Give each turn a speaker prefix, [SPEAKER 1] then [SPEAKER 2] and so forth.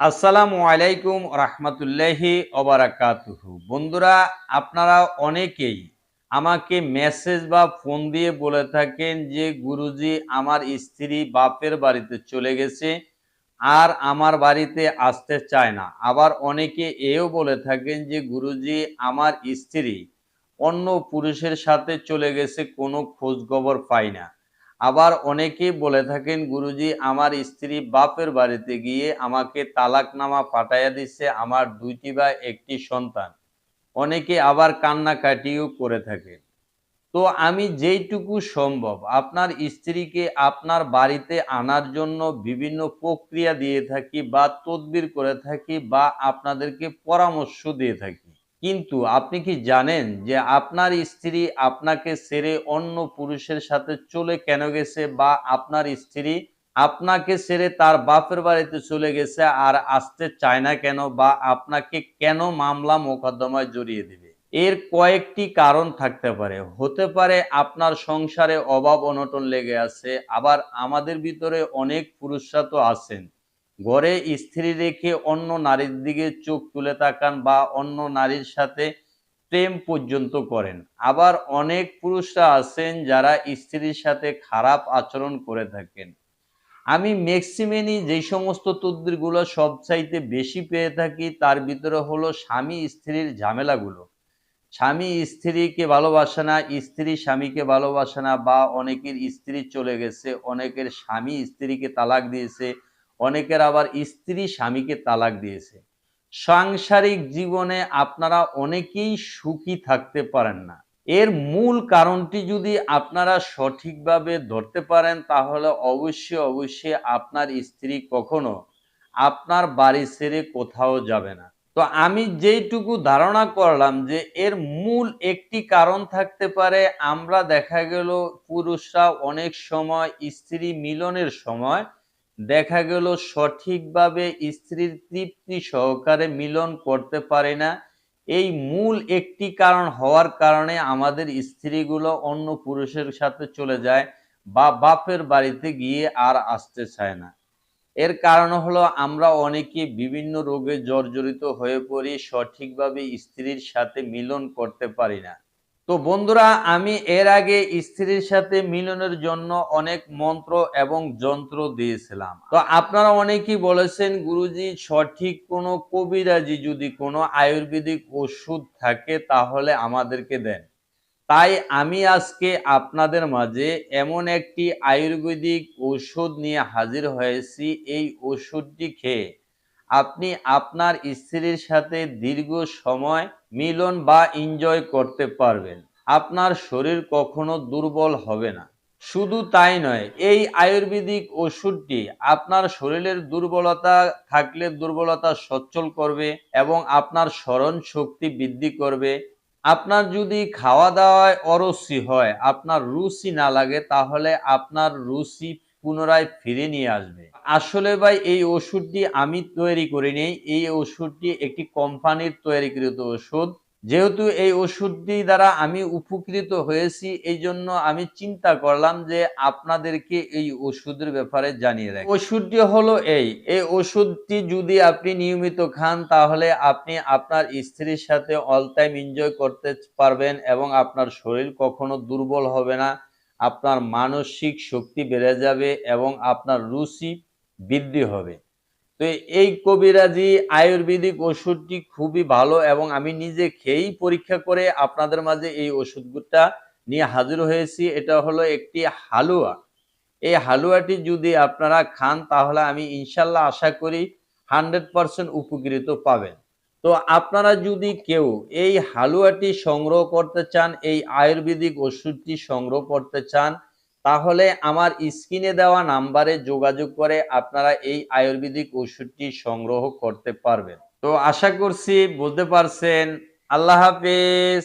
[SPEAKER 1] আসসালামু আলাইকুম রহমতুল্লাহি অবরাকাতুহু বন্ধুরা, আপনারা অনেকেই আমাকে মেসেজ বা ফোন দিয়ে বলে থাকেন যে, গুরুজি, আমার স্ত্রী বাপের বাড়িতে চলে গেছে আর আমার বাড়িতে আসতে চায় না। আবার অনেকে এও বলে থাকেন যে, গুরুজি, আমার স্ত্রী অন্য পুরুষের সাথে চলে গেছে, কোনো খোঁজখবর পাই না। আবার অনেকেই বলে থাকেন, গুরুজি, আমার স্ত্রী বাপের বাড়িতে গিয়ে আমাকে তালাকনামা পাঠাইয়া দিচ্ছে আমার দুইটি বা একটি সন্তান। অনেকে আবার কান্নাকাটিও করে থাকেন। তো আমি যেইটুকু সম্ভব, আপনার স্ত্রীকে আপনার বাড়িতে আনার জন্য বিভিন্ন প্রক্রিয়া দিয়ে থাকি বা তদবির করে থাকি বা আপনাদেরকে পরামর্শ দিয়ে থাকি। কিন্তু আপনি কি জানেন যে আপনার স্ত্রী আপনাকে সেরে অন্য পুরুষের সাথে চলে কেন গেছে বা আপনার স্ত্রী আপনাকে ছেড়ে তার বাপের বাড়িতে চলে গেছে আর আসতে চায় না কেন বা আপনাকে কেন মামলা মোকদ্দমায় জড়িয়ে দিবে? এর কয়েকটি কারণ থাকতে পারে। হতে পারে আপনার সংসারে অভাব অনটন লেগে আছে, আবার আমাদের ভিতরে অনেক পুরুষরা তো আছেন। ঘরে স্ত্রী রেখে অন্য নারীর দিকে চোখ তুলে তাকান বা অন্য নারীর সাথে প্রেম পর্যন্ত করেন। আবার অনেক পুরুষরা আছেন যারা স্ত্রীর সাথে খারাপ আচরণ করে থাকেন। আমি ম্যাক্সিমেনই যে সমস্ত তদ্বিরগুলো সবচাইতে বেশি পেয়ে থাকি, তার ভিতরে হলো স্বামী স্ত্রীর ঝামেলাগুলো। স্বামী স্ত্রীকে ভালোবাসে না, স্ত্রী স্বামীকে ভালোবাসে না বা অনেকের স্ত্রী চলে গেছে, অনেকের স্বামী স্ত্রীকে তালাক দিয়েছে অনেকের আবার স্ত্রী স্বামীকে তালাক দিয়েছে। সাংসারিক জীবনে আপনারা অনেকেই সুখী থাকতে পারেন না। এর মূল কারণটি যদি আপনারা সঠিকভাবে ধরতে পারেন, তাহলে অবশ্যই অবশ্যই আপনার স্ত্রী কখনো আপনার বাড়ি ছেড়ে কোথাও যাবে না। তো আমি যেইটুকু ধারণা করলাম যে এর মূল একটি কারণ থাকতে পারে, আমরা দেখা গেল পুরুষরা অনেক সময় স্ত্রী মিলনের সময় দেখা গেল সঠিকভাবে স্ত্রীর তৃপ্তি সহকারে মিলন করতে পারে না। এই মূল একটি কারণ হওয়ার কারণে আমাদের স্ত্রীগুলো অন্য পুরুষের সাথে চলে যায় বা বাপের বাড়িতে গিয়ে আর আসতে চায় না। এর কারণ হলো আমরা অনেকে বিভিন্ন রোগে জর্জরিত হয়ে পড়ি, সঠিকভাবে স্ত্রীর সাথে মিলন করতে পারি না। তো বন্ধুরা, আমি এর আগে স্ত্রীর সাথে মিলনের জন্য অনেক মন্ত্র এবং যন্ত্র দিয়েছিলাম। তো আপনারা অনেকেই বলেছেন, গুরুজি, সঠিক কোনো কবিরাজি যদি কোনো আয়ুর্বেদিক ওষুধ থাকে তাহলে আমাদেরকে দেন। তাই আমি আজকে আপনাদের মাঝে এমন একটি আয়ুর্বেদিক ওষুধ নিয়ে হাজির হয়েছি। এই ওষুধটি খেয়ে আপনি আপনার স্ত্রীর সাথে দীর্ঘ সময় মিলন বা এনজয় করতে পারবেন। আপনার শরীর কখনো দুর্বল হবে না। শুধু তাই নয়, এই আয়ুর্বেদিক ওষুধটি আপনার শরীরের দুর্বলতা থাকলে দুর্বলতা সচ্ছল করবে এবং আপনার স্মরণ শক্তি বৃদ্ধি করবে। আপনার যদি খাওয়া দাওয়ায় অরুচি হয়, আপনার রুচি না লাগে, তাহলে আপনার রুচি পুনরায় ফিরে নিয়ে আসবে। আসলে ভাই, এই ওষুধটি আমি তৈরি করিনি। এই ওষুধটি একটি কোম্পানির তৈরিকৃত ওষুধ। যেহেতু এই ওষুধটি দ্বারা আমি উপকৃত হয়েছি এই জন্য আমি চিন্তা করলাম যে আপনাদেরকে এই ওষুধের ব্যাপারে জানিয়ে রাখি। ওষুধটি হলো এই। এই ওষুধটি যদি আপনি নিয়মিত খান, তাহলে আপনি আপনার স্ত্রীর সাথে অল টাইম এনজয় করতে পারবেন এবং আপনার শরীর কখনো দুর্বল হবে না। আপনার মানসিক শক্তি বেড়ে যাবে এবং আপনার রুচি বৃদ্ধি হবে। তো এই কবিরাজি আয়ুর্বেদিক ওষুধটি খুবই ভালো এবং আমি নিজে খেয়েই পরীক্ষা করে আপনাদের মাঝে এই ওষুধটা নিয়ে হাজির হয়েছি। এটা হলো একটি হালুয়া। এই হালুয়াটি যদি আপনারা খান তাহলে আমি ইনশাল্লাহ আশা করি হান্ড্রেড পারসেন্ট উপকৃত পাবেন। তো আপনারা যদি কেউ এই হালুয়াটি সংগ্রহ করতে চান, এই আয়ুর্বেদিক ওষুধটি সংগ্রহ করতে চান, তাহলে আমার স্ক্রিনে দেওয়া নাম্বারে যোগাযোগ করে আপনারা এই আয়ুর্বেদিক ওষুধটি সংগ্রহ করতে পারবেন। তো আশা করছি বুঝতে পারছেন। আল্লাহ হাফেজ।